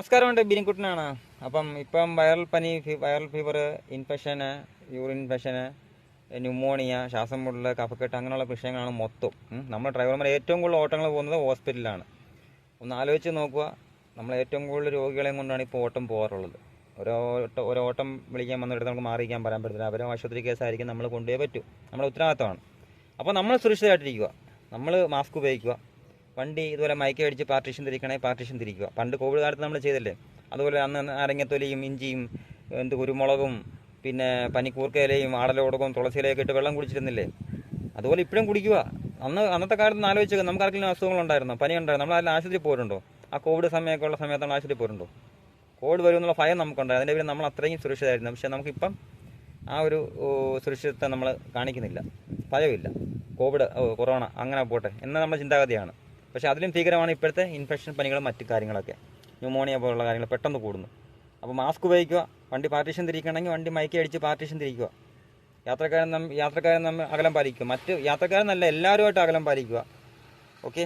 നമസ്കാരമുണ്ട് ബിനിക്കുട്ടനാണ്. അപ്പം ഇപ്പം വൈറൽ പനി വൈറൽ ഫീവർ ഇൻഫെക്ഷന് യൂറിൻ ഇൻഫെക്ഷന് ന്യൂമോണിയ ശ്വാസം മുട്ടൽ കഫക്കെട്ട് അങ്ങനെയുള്ള വിഷയങ്ങളാണ് മൊത്തം. നമ്മുടെ ഡ്രൈവർമാർ ഏറ്റവും കൂടുതൽ ഓട്ടങ്ങൾ പോകുന്നത് ഹോസ്പിറ്റലിലാണ്. ഒന്ന് ആലോചിച്ച് നോക്കുക നമ്മൾ ഏറ്റവും കൂടുതൽ രോഗികളെയും കൊണ്ടാണ് ഇപ്പോൾ ഓട്ടം പോകാറുള്ളത്. ഓരോ ഓരോ ഓട്ടം വിളിക്കാൻ വന്നിട്ട് നമുക്ക് മാറിയിരിക്കാൻ പറയാൻ പറ്റത്തില്ല. അവരെ ആശുപത്രി കേസായിരിക്കും നമ്മൾ കൊണ്ടുപോയേ പറ്റൂ. നമ്മുടെ ഉത്തരവാദിത്തമാണ് അപ്പോൾ നമ്മൾ സുരക്ഷിതമായിട്ടിരിക്കുക നമ്മൾ മാസ്ക് ഉപയോഗിക്കുക. വണ്ടി ഇതുപോലെ മയക്കി അടിച്ച് പാർട്ടീഷൻ തിരിക്കണേ പാർട്ടീഷൻ തിരിക്കുക. പണ്ട് കോവിഡ് കാലത്ത് നമ്മൾ ചെയ്തല്ലേ? അതുപോലെ അന്ന് അരങ്ങത്തൊലിയും ഇഞ്ചിയും എന്ത് കുരുമുളകും പിന്നെ പനിക്കൂർക്കയിലയും ആടലോടകവും തുളസിയിലയൊക്കെ ഇട്ട് വെള്ളം കുടിച്ചിരുന്നില്ലേ? അതുപോലെ ഇപ്പോഴും കുടിക്കുക. അന്ന് അന്നത്തെ കാലത്ത് ആലോചിച്ചത് ആലോചിച്ച് നമുക്ക് ആർക്കെങ്കിലും അസുഖങ്ങളുണ്ടായിരുന്നോ പനി ഉണ്ടായിരുന്നു? നമ്മൾ അതിൽ ആശുപത്രി പോയിട്ടുണ്ടോ? ആ കോവിഡ് സമയമൊക്കെ ഉള്ള സമയത്ത് നമ്മൾ ആശുപത്രി പോയിട്ടുണ്ടോ? കോവിഡ് വരുമെന്നുള്ള ഭയം നമുക്കുണ്ടായിരുന്നു അതിന്റെ പേര് നമ്മൾ അത്രയും സുരക്ഷിതമായിരുന്നു പക്ഷേ നമുക്കിപ്പം ആ ഒരു സുരക്ഷിതത്വം നമ്മൾ കാണിക്കുന്നില്ല. ഭയമില്ല. കോവിഡ് കൊറോണ അങ്ങനെ പോട്ടെ. എന്ന നമ്മുടെ ചിന്താഗതിയാണ്. പക്ഷേ അതിലും ഭീകരമാണ് ഇപ്പോഴത്തെ ഇൻഫെക്ഷൻ പനികളും മറ്റു കാര്യങ്ങളൊക്കെ. ന്യൂമോണിയ പോലുള്ള കാര്യങ്ങൾ പെട്ടെന്ന് കൂടുന്നു. അപ്പോൾ മാസ്ക് ഉപയോഗിക്കുക വണ്ടി പാർട്ടീഷൻ തിരിക്കണമെങ്കിൽ വണ്ടി മയക്കി അടിച്ച് പാർട്ടീഷൻ തിരിക്കുക. യാത്രക്കാരൻ യാത്രക്കാരൻ നമ്മൾ അകലം പാലിക്കുക. മറ്റ് യാത്രക്കാരെന്നല്ല എല്ലാവരുമായിട്ട് അകലം പാലിക്കുക. ഓക്കെ